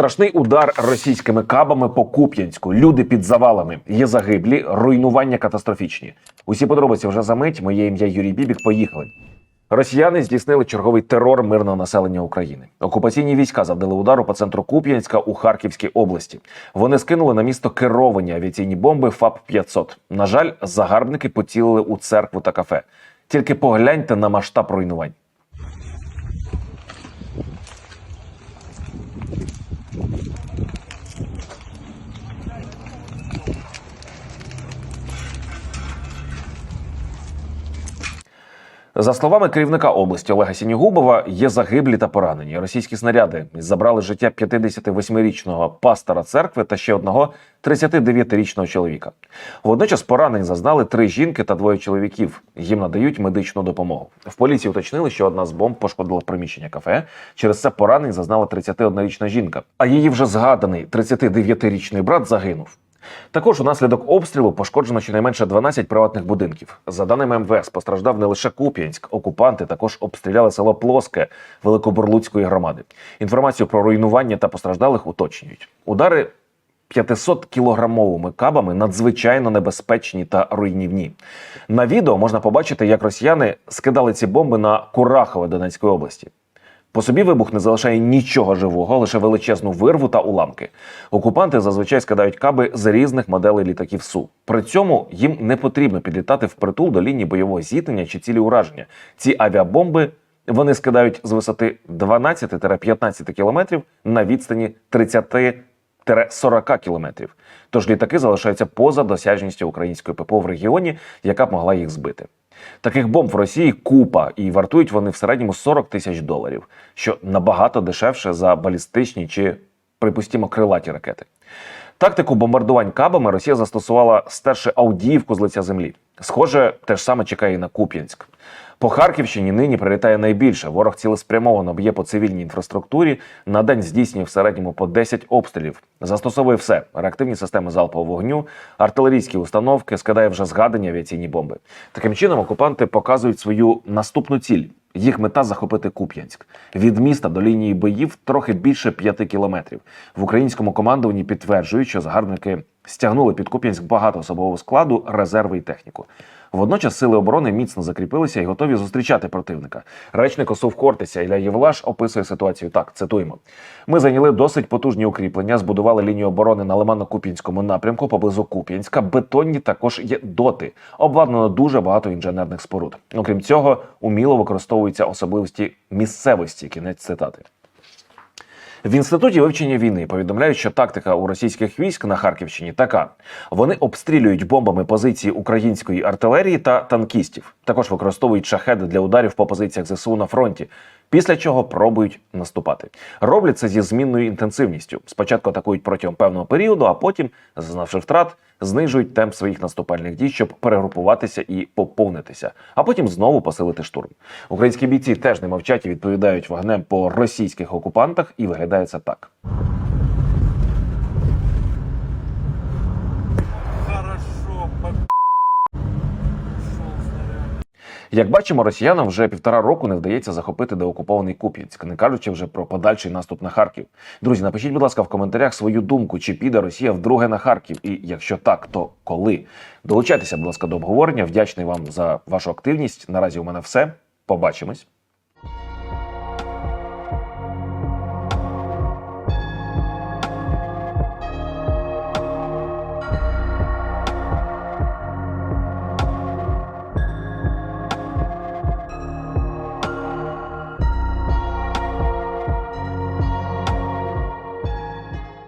Страшний удар російськими кабами по Куп'янську. Люди під завалами. Є загиблі, руйнування катастрофічні. Усі подробиці вже за мить. Моє ім'я Юрій Бібік. Поїхали. Росіяни здійснили черговий терор мирного населення України. Окупаційні війська завдали удару по центру Куп'янська у Харківській області. Вони скинули на місто керовані авіаційні бомби ФАП 500 На жаль, загарбники поцілили у церкву та кафе. Тільки погляньте на масштаб руйнувань. За словами керівника області Олега Сінігубова, є загиблі та поранені. Російські снаряди забрали життя 58-річного пастора церкви та ще одного 39-річного чоловіка. Водночас поранень зазнали три жінки та двоє чоловіків. Їм надають медичну допомогу. В поліції уточнили, що одна з бомб пошкодила приміщення кафе. Через це поранень зазнала 31-річна жінка. А її вже згаданий 39-річний брат загинув. Також унаслідок обстрілу пошкоджено щонайменше 12 приватних будинків. За даними МВС, постраждав не лише Куп'янськ. Окупанти також обстріляли село Плоске Великобурлуцької громади. Інформацію про руйнування та постраждалих уточнюють. Удари 500-кілограмовими кабами надзвичайно небезпечні та руйнівні. На відео можна побачити, як росіяни скидали ці бомби на Курахове Донецької області. По собі вибух не залишає нічого живого, лише величезну вирву та уламки. Окупанти зазвичай скидають каби з різних моделей літаків Су. При цьому їм не потрібно підлітати впритул до лінії бойового зіткнення чи цілі ураження. Ці авіабомби вони скидають з висоти 12-15 кілометрів на відстані 30-40 кілометрів. Тож літаки залишаються поза досяжністю української ППО в регіоні, яка б могла їх збити. Таких бомб в Росії купа, і вартують вони в середньому 40 тисяч доларів, що набагато дешевше за балістичні чи, припустімо, крилаті ракети. Тактику бомбардувань кабами Росія застосувала стерши Авдіївку з лиця землі. Схоже, те ж саме чекає і на Куп'янськ. По Харківщині нині прилітає найбільше. Ворог цілеспрямовано б'є по цивільній інфраструктурі. На день здійснює в середньому по 10 обстрілів. Застосовує все: реактивні системи залпового вогню, артилерійські установки, скидає вже згадані авіаційні бомби. Таким чином, окупанти показують свою наступну ціль. Їх мета захопити Куп'янськ від міста до лінії боїв трохи більше п'яти кілометрів. В українському командуванні підтверджують, що загарбники стягнули під Куп'янськ багато особового складу, резерви і техніку. Водночас сили оборони міцно закріпилися і готові зустрічати противника. Речник ОСУВ Хортиця Ілля Євлаш описує ситуацію так: цитуємо: ми зайняли досить потужні укріплення, збудували лінію оборони на Лиманно-Куп'янському напрямку поблизу Куп'янська. Бетонні також є доти. Обладнано дуже багато інженерних споруд. Окрім цього, уміло використовуються особливості місцевості. Кінець цитати. В інституті вивчення війни повідомляють, що тактика у російських військ на Харківщині така: вони обстрілюють бомбами позиції української артилерії та танкістів. Також використовують шахеди для ударів по позиціях ЗСУ на фронті. Після чого пробують наступати. Роблять це зі змінною інтенсивністю. Спочатку атакують протягом певного періоду, а потім, зазнавши втрат, знижують темп своїх наступальних дій, щоб перегрупуватися і поповнитися, а потім знову посилити штурм. Українські бійці теж не мовчать і відповідають вогнем по російських окупантах, і виглядає це так. Як бачимо, росіянам вже півтора року не вдається захопити деокупований Куп'янськ, не кажучи вже про подальший наступ на Харків. Друзі, напишіть, будь ласка, в коментарях свою думку, чи піде Росія вдруге на Харків, і якщо так, то коли? Долучайтеся, будь ласка, до обговорення. Вдячний вам за вашу активність. Наразі у мене все. Побачимось.